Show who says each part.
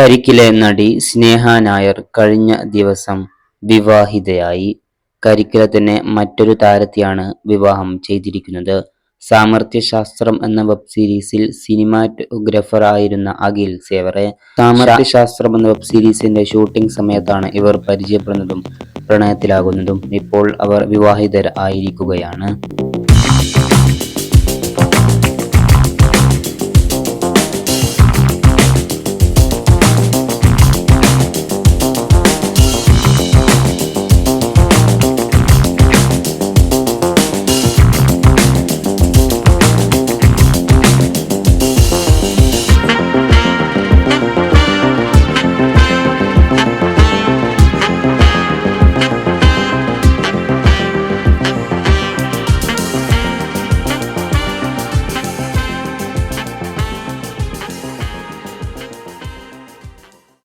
Speaker 1: കരിക്കിലെ നടി സ്നേഹ നായർ കഴിഞ്ഞ ദിവസം വിവാഹിതയായി. കരിക്കിലെ തന്നെ മറ്റൊരു താരത്തെയാണ് വിവാഹം ചെയ്തിരിക്കുന്നത്. സാമർത്ഥ്യശാസ്ത്രം എന്ന വെബ് സീരീസിൽ സിനിമാറ്റോഗ്രാഫർ ആയിരുന്ന അഖിൽ സേവറെ. സാമർത്ഥ്യശാസ്ത്രം എന്ന വെബ് സീരീസിന്റെ ഷൂട്ടിംഗ് സമയത്താണ് ഇവർ പരിചയപ്പെടുന്നതും പ്രണയത്തിലാകുന്നതും ഇപ്പോൾ അവർ വിവാഹിതർ ആയിരിക്കുകയാണ്